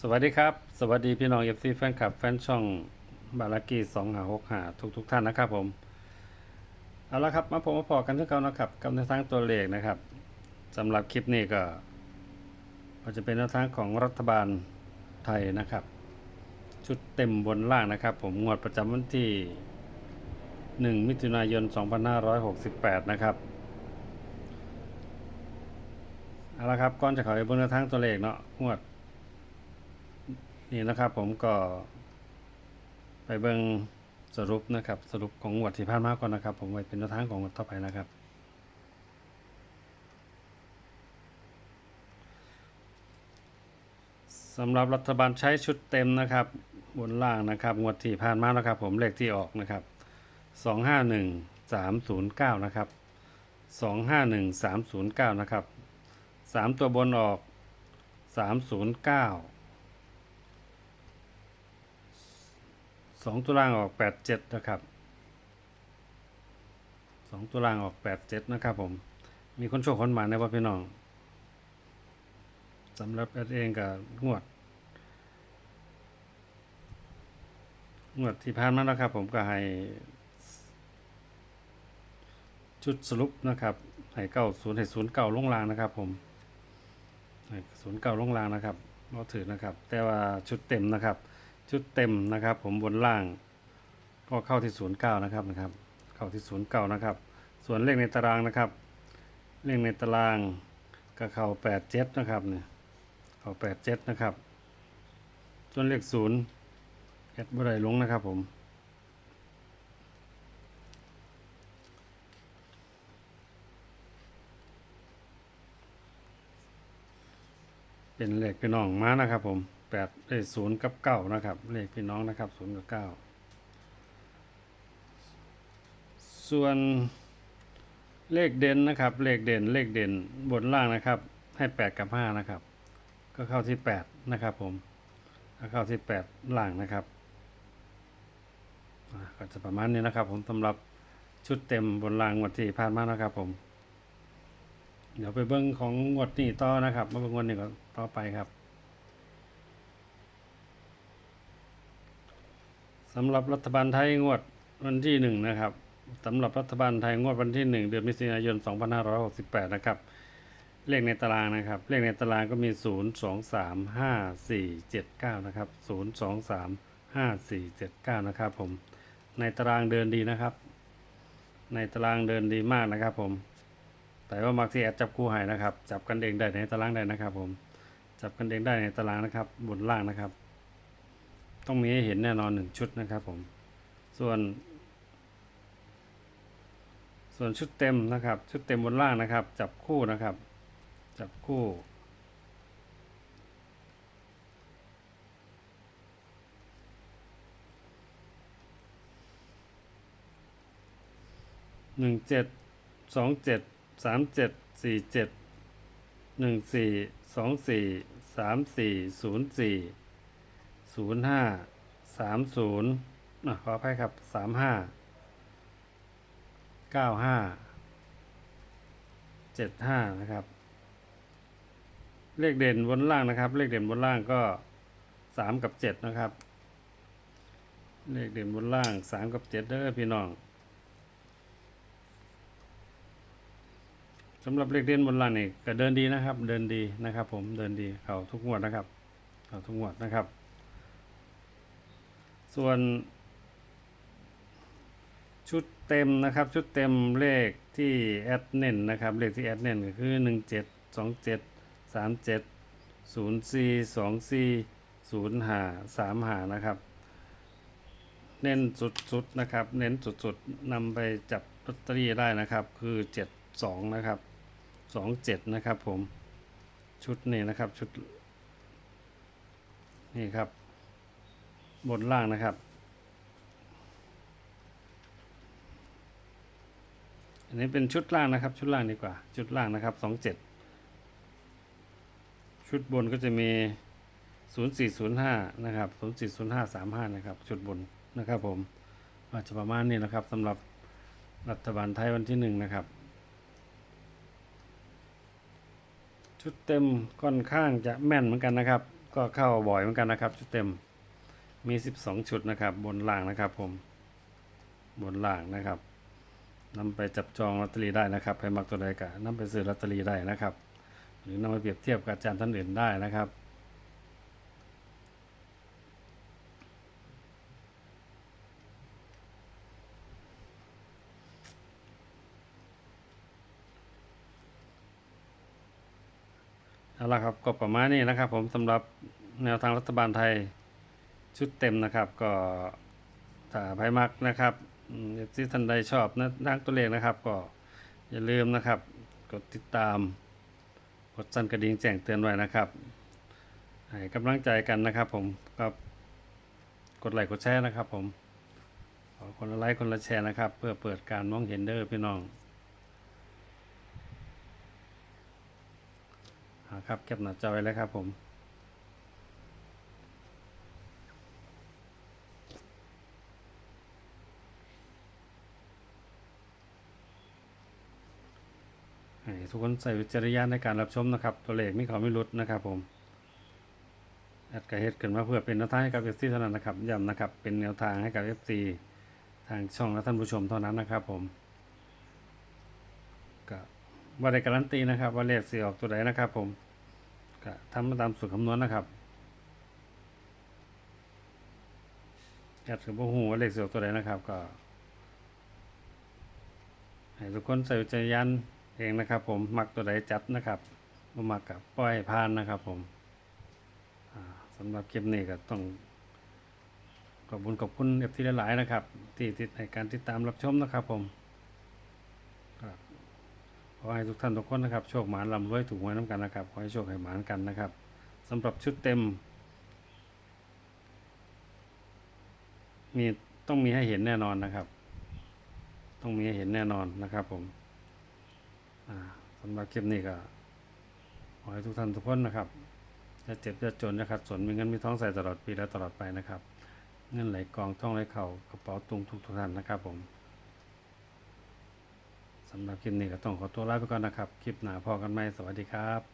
สวัสดีครับ สวัสดีพี่น้องเอฟซีแฟนคลับ แฟนช่องบาลากีสองหาหกหาทุกทุกท่านนะครับผม เอาละครับมาผมมาพอกันที่เขานะครับกับในวทางตัวเลขนะครับสำหรับคลิปนี้ก็จะเป็นแนวทางของรัฐบาลไทยนะครับ ชุดเต็มบนล่างนะครับ ผมงวดประจำวันที่ 1 มิถุนายน 2568 นะครับเอาละครับก่อนจะเข้าไปบนทางตัวเลขเนาะงวด นี่นะครับผมก็ ไปเบิ่งสรุปนะครับ สรุปของวัดที่ผ่านมาก่อนนะครับ ผมไว้เป็นแนวทางของวัดต่อไปนะครับ สำหรับรัฐบาลใช้ชุดเต็มนะครับ บนล่างนะครับงวดที่ผ่านมานะครับ ผมเลขที่ออกนะครับ 251309 นะครับ 251309 นะครับ 3 ตัวบนออก 309 สองตัวล่างออกแปดเจ็ดนะครับสองตัวล่างออกแปดเจ็ดนะครับผมมีคนโชคคนหมาในว่าพี่น้องสำหรับแอดเองกับงวด งวดที่ผ่านมานะครับ ผมก็ให้ ชุดสรุปนะครับให้เก้าศูนย์ให้ศูนย์เก้าลงลางนะครับ ผมให้ศูนย์เก้าลงลางนะครับเราถือนะครับ แต่ว่าชุดเต็มนะครับ ชุดเต็มนะครับ ผมบนล่าง ก็เข้าที่ศูนย์เก้านะครับนะครับ เข้าที่ศูนย์เก้านะครับ ส่วนเลขในตารางนะครับ เลขในตารางก็เข้าแปดเจ็ดนะครับเนี่ยเข้าแปดเจ็ดนะครับ ส่วนเลขศูนย์แอดบ่ได้ลงนะครับผมเป็นเลขพี่น้องมานะครับผม แปดเอ้ศูนย์กับเก้านะครับ เลขพี่น้องนะครับศูนย์กับเก้าส่วนเลขเด่นนะครับ เลขเด่นเลขเด่นบนล่างนะครับ ให้แปดกับห้านะครับ ก็เข้าที่แปดนะครับผมเข้าที่แปดล่างนะครับก็จะประมาณนี้นะครับ ผมสำหรับชุดเต็มบนล่างงวันที่ผ่านมานะครับ ผม เดี๋ยวไปเบิ้งของงวดนี้ต่อนะครับ มาเบิ้งงวดนี้ก็ต่อไปครับ สำหรับรัฐบาลไทยงวดวันที่หนึ่งนะครับสำหรับรัฐบาลไทยงวดวันที่หนึ่งเดือนมิถุนายน 2568 นะครับ เลขในตารางนะครับ เลขในตารางก็มี 0 2 3 5 4 7 9 นะครับ 0 2 3 5 4 7 9 นะครับผม ในตารางเดินดีนะครับ ในตารางเดินดีมากนะครับผม แต่ว่ามักที่แอดจับคู่ให้นะครับ จับกันเองได้ในตารางได้นะครับผม จับกันเองได้ในตารางนะครับ บนล่างนะครับ ต้องมีให้เห็นแน่นอนหนึ่งชุดนะครับผม ส่วน ส่วนชุดเต็มนะครับ ชุดเต็มบนล่างนะครับ จับคู่นะครับ จับคู่หนึ่งเจ็ดสองเจ็ดสามเจ็ดสี่เจ็ดหนึ่งสี่สองสี่สามสี่ศูนย์สี่ ศูนย์ห้าสามศูนย์ขออภัยครับสามห้าเก้าห้าเจ็ดห้านะครับ เลขเด่นบนล่างนะครับ เลขเด่นบนล่างก็สามกับเจ็ดนะครับ เลขเด่นบนล่างสามกับเจ็ดเด้อพี่น้องสำหรับเลขเด่นบนล่างนี่ก็เดินดีนะครับ เดินดีนะครับ ผมเดินดีเขาทุกงวดนะครับเขาทุกงวดนะครับ ส่วนชุดเต็มนะครับ ชุดเต็มเลขที่แอดเน้นนะครับ เลขที่แอดเน้นก็คือหนึ่งเจ็ดสองเจ็ดสามเจ็ดศูนย์สี่สองสี่ศูนย์ห้าสามห้านะครับ เน้นสุดๆนะครับ เน้นสุดๆนำไปจับลอตเตอรี่ได้นะครับ คือเจ็ดสองนะครับสองเจ็ดนะครับผม ชุดนี้นะครับชุด นี่ครับ บนล่างนะครับ อันนี้เป็นชุดล่างนะครับ ชุดล่างดีกว่า ชุดล่างนะครับสองเจ็ดชุดบนก็จะมีศูนย์สี่ศูนย์ห้านะครับศูนย์สี่ศูนย์ห้าสามห้านะครับ ชุดบนนะครับผมอาจจะประมาณนี้นะครับสำหรับรัฐบาลไทยวันที่หนึ่งนะครับ ชุดเต็มค่อนข้างจะแม่นเหมือนกันนะครับ ก็เข้าบ่อยเหมือนกันนะครับ ชุดเต็ม มี 12 ชุดนะครับ บนล่างนะครับผม บนล่างนะครับนำไปจับจองลอตเตอรี่ได้นะครับให้มักตัวใดก็นำไปซื้อลอตเตอรี่ได้นะครับ หรือนำไปเปรียบเทียบกับอาจารย์ท่านอื่นได้นะครับเอาละครับก็ประมาณนี้นะครับ ผมสำหรับแนวทางรัฐบาลไทย ชุดเต็มนะครับ ก็ถ้าไพ่มักนะครับที่ท่านใดชอบนะทางตัวเลขนะครับ ก็อย่าลืมนะครับ กดติดตาม กดสั่นกระดิ่งแจ้งเตือนไว้นะครับให้กำลังใจกันนะครับ ผมก็กดไลค์กดแชร์นะครับ ผมขอคนละไลค์คนละแชร์นะครับ เพื่อเปิดการมองเห็นเด้อพี่น้องอ่าครับเก็บหน้าจอไว้เลยครับผม ทุกคนใส่วิจารณญาณในการรับชมนะครับ ตัวเลขไม่เขาไม่ลุดนะครับผมแอดกระเฮ็ดขึ้นมาเพื่อเป็นแนวทางให้กับเอฟซีเท่านั้นนะครับย้ำนะครับ เป็นแนวทางให้กับเอฟซีทางช่องและท่านผู้ชมเท่านั้นนะครับผมก็ว่าได้การันตีนะครับ ว่าเลขสีออกตัวใดนะครับ ผมก็ทำมาตามสูตรคำนวณนะครับแอดกับพวกหูว่าเลขสียวตัวใดนะครับก็ให้ทุกคนใส่วิจารณญาณ เองนะครับ ผมมักตัวใดจัดนะครับบ่มักกับปล่อยผ่านนะครับ ผมสำหรับคลิปนี้ก็ต้องขอบคุณขอบคุณเอฟทีหลายๆนะครับ ที่ติดในการติดตามรับชมนะครับ ผมขอให้ทุกท่านทุกคนนะครับโชคหมานลำรวยถูกหวยน้ำกันนะครับขอให้โชคให้หมานกันนะครับสำหรับชุดเต็ม มีต้องมีให้เห็นแน่นอนนะครับ ต้องมีให้เห็นแน่นอนนะครับผม สำหรับคลิปนี้ก็ขอให้ทุกท่านทุกคนนะครับจะเจ็บจะจนนะครับสนมีเงินมีท้องใส่ตลอดปีและตลอดไปนะครับ เงินไหลกองท่องไหลเข่ากระเป๋าตุงทุกทุกท่านนะครับผมสำหรับคลิปนี้ก็ต้องขอตัวลาไปก่อนนะครับ คลิปหน้าพอกันไหมสวัสดีครับ